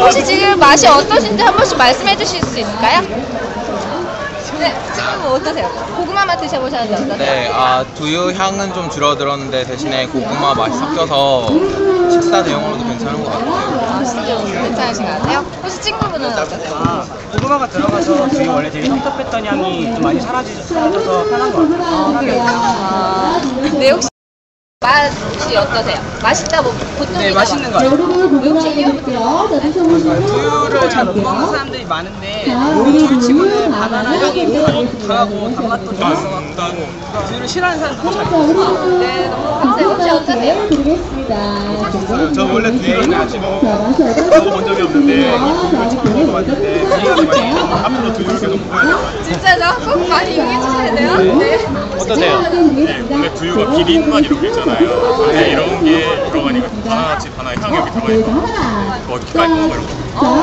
혹시 지금 맛이 어떠신지 한 번씩 말씀해 주실 수 있을까요? 네, 지금 어떠세요? 고구마 맛 드셔보셨는데 어떠세요? 네, 아 두유 향은 좀 줄어들었는데 대신에 고구마 맛이 섞여서 식사 대용으로도 괜찮은 것 같아요. 아, 진짜 괜찮으신 것 같아요? 혹시 친구분은 어떠세요? 아, 고구마가 들어가서 뒤에 원래 되게 텁텁했던 향이 좀 많이 사라지, 사라져서 편한 것 같아요. 아, 네, 혹시 맛이 어떠세요? 맛있다, 뭐, 보통. 네, 맛있는 것 같아요. 두유를 잘 못 먹는 사람들이 많은데 두유 치고는 바나나 향이 더 강하고 단맛도 좀 있어 갖고 두유를 싫어하는 사람들도 잘 있어요. 네, 너무 감사해요. 혹시 어떠세요? 저 원래 두유를 같이 먹어본 적이 없는데 처음 먹어봤는데 맛있어요. 앞으로 두유를 계속 먹어야 돼요. 진짜죠? 꼭 많이 이용해 주셔야 돼요. 네. 어떠세요? 네, 원래 두유가 비린맛 이런 게 있잖아요. 근데 이런 게 들어가니까 바나나치 바나 향이 여기 들어가니까 이런 거. 어,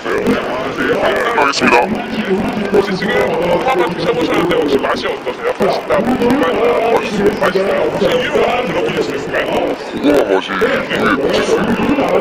알겠습니다. 혹시 지금 한번 드셔보셨는데 혹시 맛이 어떠세요? 맛있다고? 맛있어요. 맛있어요. 혹시 이유 하나 들어보실 수 있을까요? 고구마 맛이 있는 살아있다.